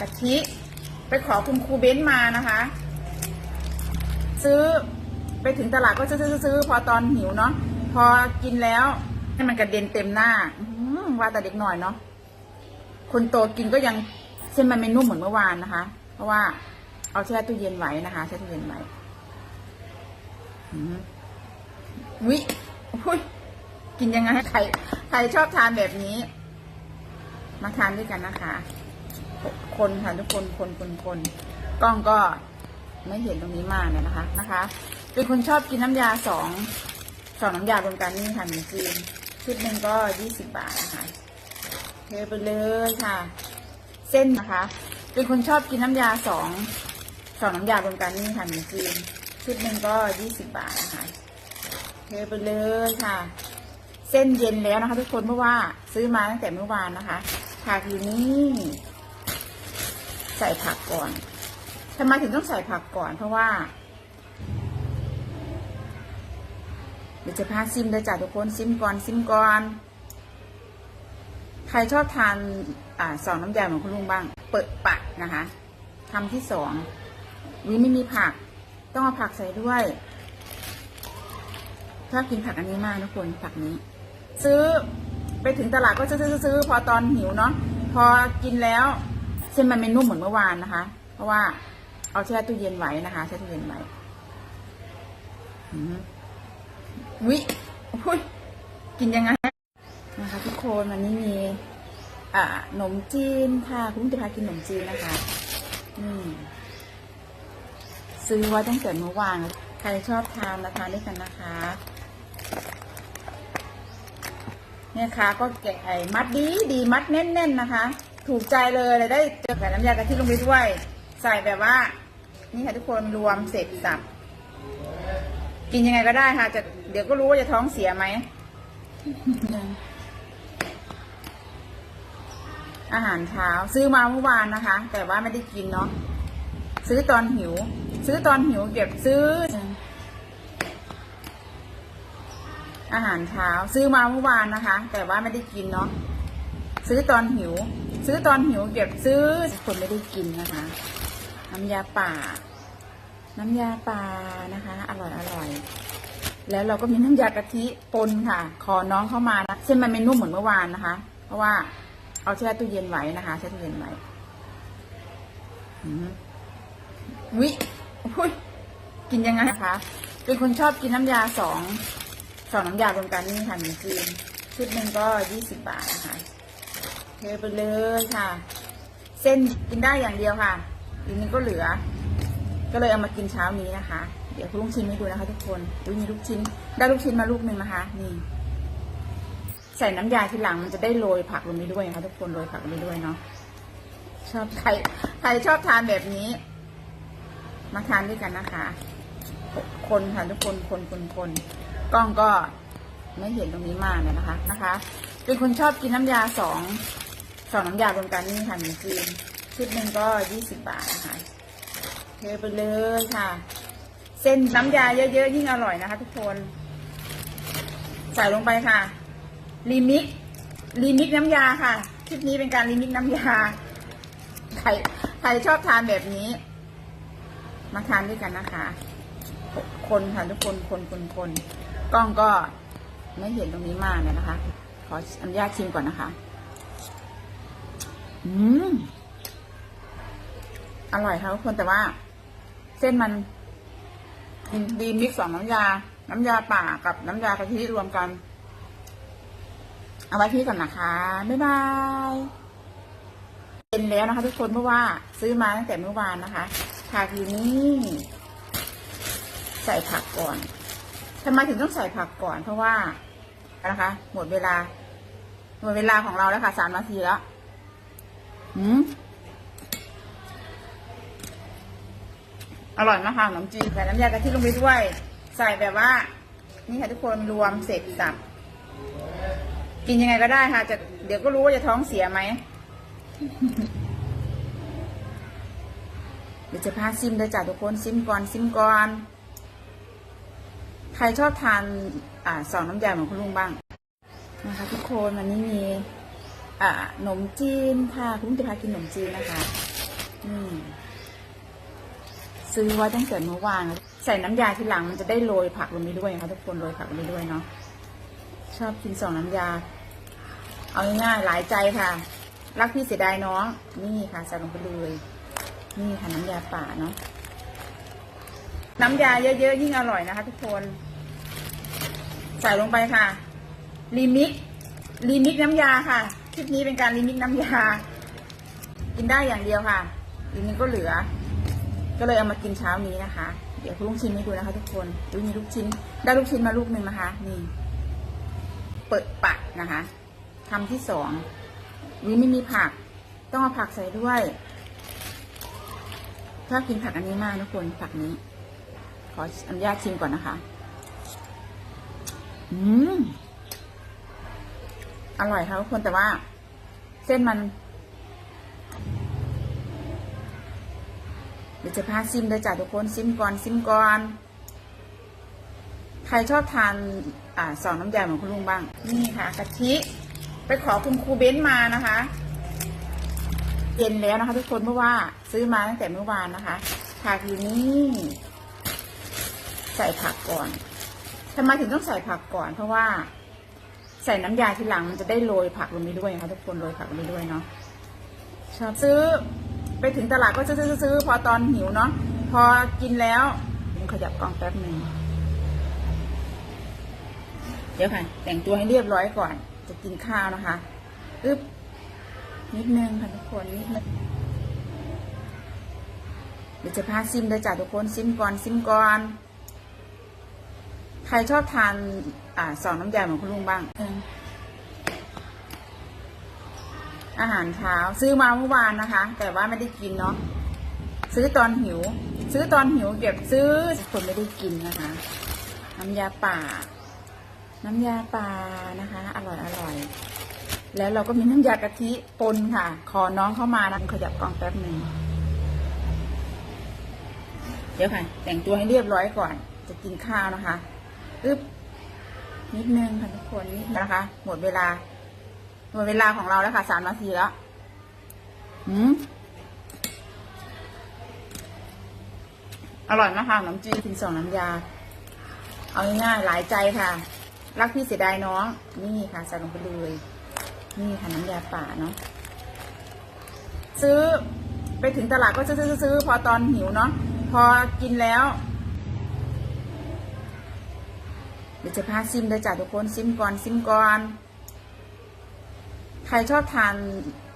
กะทิ ไปขอคุณครูเบ้นมานะคะ ซื้อไปถึงตลาดก็ซื้อซื้อซื้อพอตอนหิวเนาะพอกินแล้วให้มันกระเด็นเต็มหน้าว่าแต่เด็กหน่อยเนาะคนโตกินก็ยังเส้นมันไม่นุ่มเหมือนเมื่อวานนะคะ เพราะว่าเอาแช่ตู้เย็นไว้นะคะแช่ตู้เย็นไว้อืมวิอุ้ยกินยังไงใครใครชอบทานแบบนี้ มาทานด้วยกันนะคะ คนค่ะทุกคนคนคนคนกล้องก็ไม่เห็นตรงนี้มากเนี่ยนะคะนะคะ เป็นคนชอบกินน้ำยาสองสองน้ำยารวมกันนี่ค่ะหนึ่งจีนชุดหนึ่งก็ยี่สิบบาทนะคะเทไปเลยค่ะ เส้นนะคะ เป็นคนชอบกินน้ำยาสองสองน้ำยารวมกันนี่ค่ะหนึ่งจีนชุดหนึ่งก็ยี่สิบบาทนะคะเทไปเลยค่ะ เส้นเย็นแล้วนะคะ ทุกคนเพราะว่าซื้อมาตั้งแต่เมื่อวานนะคะผักอยู่นี่ ใส่ผักก่อนทำไมถึงต้องใส่ผักก่อนเพราะว่า เดี๋ยวจะพาซิมเลยจ้ะทุกคนซิมก่อนซิมก่อน ใครชอบทานอ่าสองน้ำยาเหมือนคุณลุงบ้าง เปิดปากนะคะทำที่สองวิไม่มีผัก ต้องเอาผักใส่ด้วยชอบกินผักอันนี้มากทุกคนผักนี้ ซื้อไปถึงตลาดก็ซื้อซื้อซื้อพอตอนหิวเนาะพอกินแล้ว เส้นมันไม่นุ่มเหมือนเมื่อวานนะคะ เพราะว่าเอาแช่ตู้เย็นไว้นะคะแช่ตู้เย็นไว้อืมวิอุ้ยกินยังไงนะคะ ทุกคนวันนี้มีอ่าขนมจีนค่ะ คุณจะพากินขนมจีนนะคะอืมซื้อไว้ตั้งแต่เมื่อวานใครชอบทานมาทานด้วยกันนะคะ เนี่ยค่ะ ก็แกะไอ้มัดดีดีมัดแน่น ๆ นะคะ ถูกใจเลยเลยได้เจอกับน้ำยากะทิลงไปด้วย ใส่แบบว่า นี่ค่ะทุกคนรวมเสร็จสับ กินยังไงก็ได้ค่ะจะเดี๋ยวก็รู้ว่าจะท้องเสียไหม อาหารเช้าซื้อมาเมื่อวานนะคะ แต่ว่าไม่ได้กินเนาะซื้อตอนหิว ซื้อตอนหิวเก็บซื้อ อาหารเช้าซื้อมาเมื่อวานนะคะ แต่ว่าไม่ได้กินเนาะซื้อตอนหิว ซื้อตอนหิวเก็บซื้อคนไม่ได้กินนะคะ น้ำยาป่า น้ำยาป่านะคะ อร่อยอร่อยแล้วเราก็มีน้ำยากะทิปนค่ะ ขอน้องเข้ามานะเส้นมันไม่นุ่มเหมือนเมื่อวานนะคะ เพราะว่าเอาแช่ตู้เย็นไว้นะคะแช่ตู้เย็นไว้อืมวิอุ้ยกินยังไงนะคะเป็นคนชอบกินน้ำยาสองสองน้ำยารวมกันนี่ค่ะหนึ่งจีนชุดหนึ่งก็ยี่สิบบาทนะคะ เทไปเลยค่ะ เส้นกินได้อย่างเดียวค่ะ อีกนึงก็เหลือ ก็เลยเอามากินเช้านี้นะคะ เดี๋ยวคุณลุงชิมให้ดูนะคะทุกคนอุ๊ยมีลูกชิ้น ได้ลูกชิ้นมาลูกหนึ่งนะคะ นี่ ใส่น้ำยาทีหลังมันจะได้โรยผักลงไปด้วยนะคะทุกคนโรยผักลงไปด้วยเนาะ ชอบใครใครชอบทานแบบนี้ มาทานด้วยกันนะคะ คนค่ะทุกคน คนคนคนกล้องก็ไม่เห็นตรงนี้มากเลยนะคะนะคะ เป็นคนชอบกินน้ำยาสอง สองน้ำยารวมกันนี่ค่ะหนึ่งจีนชุดหนึ่งก็ยี่สิบบาทนะคะเทไปเลยค่ะ เส้นน้ำยาเยอะๆยิ่งอร่อยนะคะ ทุกคน ใส่ลงไปค่ะรีมิกรีมิกน้ำยาค่ะคลิปนี้เป็นการรีมิกน้ำยาใครใครชอบทานแบบนี้ มาทานด้วยกันนะคะ คนค่ะทุกคนคนคนคนกล้องก็ไม่เห็นตรงนี้มากเลยนะคะ ขออนุญาตชิมก่อนนะคะ อืม อร่อยค่ะทุกคนแต่ว่า เส้นมันดีมิกสองน้ำยา น้ำยาป่ากับน้ำยากะทิรวมกัน เอาไว้ที่ก่อนนะคะ บ๊ายบายเป็นแล้วนะคะ ทุกคนเพราะว่า ซื้อมาตั้งแต่เมื่อวานนะคะผักอยู่นี่ใส่ผักก่อนทำไมถึงต้องใส่ผักก่อนเพราะว่านะคะ หมดเวลา หมดเวลาของเราแล้วค่ะสามนาทีแล้ว อืมอร่อยมากค่ะขนมจีนใส่น้ำยากะทิลงไปด้วย ใส่แบบว่า นี่ค่ะทุกคนรวมเสร็จสับกินยังไงก็ได้ค่ะ จะเดี๋ยวก็รู้ว่าจะท้องเสียไหมเดี๋ยวจะพาซิมเลยจ้ะทุกคนซิมก่อนซิมก่อนใครชอบทานอ่าสองน้ำยาเหมือนคุณลุงบ้างนะคะทุกคนวันนี้มี อ่าขนมจีนค่ะคุณจะพากินขนมจีนนะคะซื้อไว้ตั้งแต่เมื่อวานใส่น้ำยาทีหลังมันจะได้โรยผักลงไปด้วยนะคะทุกคนโรยผักลงไปด้วยเนาะชอบกินสองน้ำยา เอาง่ายๆหลายใจค่ะ รักพี่เสียดายน้อง นี่ค่ะใส่ลงไปเลยนี่ค่ะน้ำยาป่าเนาะน้ำยาเยอะๆยิ่งอร่อยนะคะ ทุกคน ใส่ลงไปค่ะรีมิกรีมิกน้ำยาค่ะ คลิปนี้เป็นการรีมิกน้ำยา กินได้อย่างเดียวค่ะรีมิกก็เหลือ ก็เลยเอามากินเช้านี้นะคะ เดี๋ยวคุณลุงชิมให้ดูนะคะ ทุกคนดูมีลูกชิ้น ได้ลูกชิ้นมาลูกหนึ่งนะคะ นี่ เปิดปากนะคะทำที่สองวิไม่มีผัก ต้องเอาผักใส่ด้วยชอบกินผักอันนี้มากทุกคนผักนี้ ขออนุญาตชิมก่อนนะคะ อืม อร่อยค่ะทุกคนแต่ว่า เส้นมันเดี๋ยวจะพาซิมเลยจ้ะทุกคนซิมก่อนซิมก่อนใครชอบทานอ่าสองน้ำยาเหมือนคุณลุงบ้าง นี่ค่ะกะทิ ไปขอคุณครูเบ้นมานะคะเย็นแล้วนะคะ ทุกคนเพราะว่าซื้อมาตั้งแต่เมื่อวานนะคะผักอยู่นี่ใส่ผักก่อนทำไมถึงต้องใส่ผักก่อน เพราะว่า ใส่น้ำยาทีหลังมันจะได้โรยผักลงไปด้วยนะคะทุกคนโรยผักลงไปด้วยเนาะชอบซื้อไปถึงตลาดก็ซื้อซื้อซื้อพอตอนหิวเนาะพอกินแล้วผมขยับกล้องแป๊บหนึ่งเดี๋ยวค่ะ แต่งตัวให้เรียบร้อยก่อน จะกินข้าวนะคะอึ๊บนิดนึงค่ะทุกคนนิดนึงเดี๋ยวจะพาซิมเลยจ้ะทุกคนซิมก่อนซิมก่อน ใครชอบทาน อ่าสองน้ำยาเหมือนคุณลุงบ้างเอออาหารเช้าซื้อมาเมื่อวานนะคะ แต่ว่าไม่ได้กินเนาะซื้อตอนหิว ซื้อตอนหิวเก็บซื้อคนไม่ได้กินนะคะ น้ำยาป่า น้ำยาป่านะคะ อร่อยอร่อยแล้วเราก็มีน้ำยากะทิปนค่ะ ขอน้องเข้ามานะขยับกล้องแป๊บหนึ่งเดี๋ยวค่ะ แต่งตัวให้เรียบร้อยก่อน จะกินข้าวนะคะอึ๊บ นิดนึงค่ะทุกคนนิดนะคะ หมดเวลา หมดเวลาของเราแล้วค่ะสามนาทีแล้วอืมอร่อยมากค่ะขนมจีนกินสองน้ำยา เอาง่ายๆหลายใจค่ะ รักพี่เสียดายน้อง นี่ค่ะใส่ลงไปเลยนี่ค่ะน้ำยาป่าเนาะซื้อไปถึงตลาดก็ซื้อซื้อซื้อพอตอนหิวเนาะพอกินแล้ว เดี๋ยวจะพาซิมเลยจ้ะทุกคนซิมก่อนซิมก่อนใครชอบทาน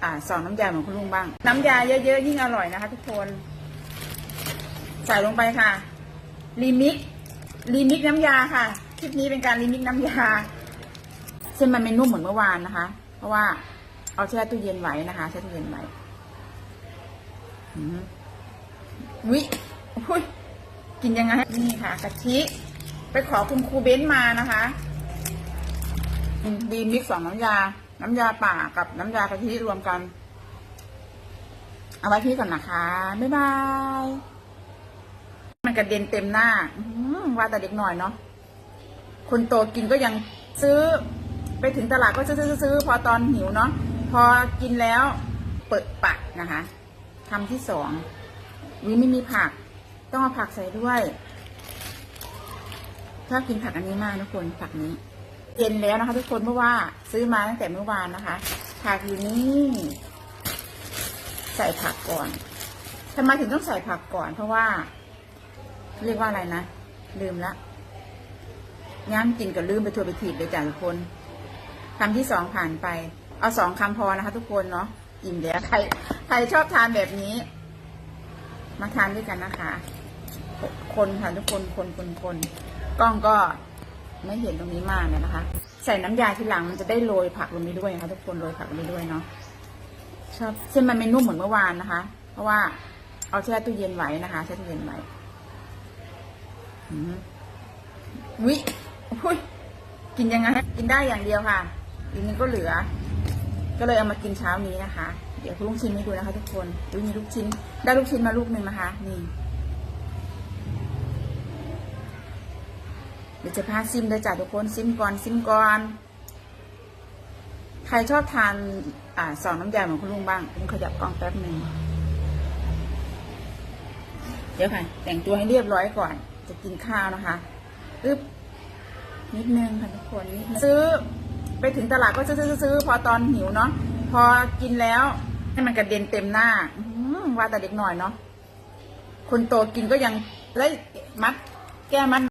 อ่าสองน้ำยาเหมือนคุณลุงบ้าง น้ำยาเยอะๆยิ่งอร่อยนะคะ ทุกคน ใส่ลงไปค่ะรีมิกรีมิกน้ำยาค่ะคลิปนี้เป็นการรีมิกน้ำยาเส้นมันไม่นุ่มเหมือนเมื่อวานนะคะ เพราะว่าเอาแช่ตู้เย็นไว้นะคะแช่ตู้เย็นไว้อืมวิอุ้ยกินยังไงนี่ค่ะกะทิ ไปขอคุณครูเบ้นมานะคะดีมิกสองน้ำยา น้ำยาป่ากับน้ำยากะทิรวมกัน เอาไว้ที่ก่อนนะคะ บ๊ายบาย มันกระเด็นเต็มหน้าว่าแต่เด็กหน่อยเนาะ คนโตกินก็ยังซื้อ ไปถึงตลาดก็ซื้อซื้อซื้อพอตอนหิวเนาะ พอกินแล้ว เปิดปากนะคะทำที่สองวิไม่มีผัก ต้องเอาผักใส่ด้วย ชอบกินผักอันนี้มากทุกคนผักนี้เย็นแล้วนะคะทุกคนเพราะว่าซื้อมาตั้งแต่เมื่อวานนะคะผักอยู่นี่ใส่ผักก่อนทำไมถึงต้องใส่ผักก่อน เพราะว่า เรียกว่าอะไรนะลืมละย้ำกินกับลืมไปทัวร์ไปถีบเลยจ้ะทุกคนคำที่สองผ่านไป เอาสองคำพอนะคะ ทุกคนเนาะอิ่มแล้วใครใครชอบทานแบบนี้ มาทานด้วยกันนะคะ คนค่ะทุกคนคนคนคน กล้องก็ไม่เห็นตรงนี้มากเลยนะคะ ใส่น้ำยาทีหลังมันจะได้โรยผักลงไปด้วยนะคะทุกคนโรยผักลงไปด้วยเนาะชอบเส้นมันไม่นุ่มเหมือนเมื่อวานนะคะ เพราะว่าเอาแช่ตู้เย็นไว้นะคะแช่ตู้เย็นไว้อืมวิอุ้ยกินยังไงกินได้อย่างเดียวค่ะ อีกนึงก็เหลือ ก็เลยเอามากินเช้านี้นะคะ เดี๋ยวคุณลุงชิมให้ดูนะคะ ทุกคนดูมีลูกชิ้น ได้ลูกชิ้นมาลูกหนึ่งนะคะ นี่ เดี๋ยวจะพาซิมเลยจ้ะทุกคนซิมก่อนซิมก่อน ใครชอบทานอ่าสองน้ำยาเหมอนคุณลุงบ้างผมขยับกล้องแป๊บหนึ่งเดี๋ยวค่ะแต่งตัวให้เรียบร้อยก่อน จะกินข้าวนะคะอึ๊บนิดนึงค่ะทุกคนนิดนึงซื้อไปถึงตลาดก็ซื้อซื้อออพอตอนหิวเนาะพอกินแล้ว ให้มันกระเด็นเต็มหน้าอื้อหือว่าแต่เด็กหน่อยเนาะคนโตกินก็ยังแล้มัดแก้มัด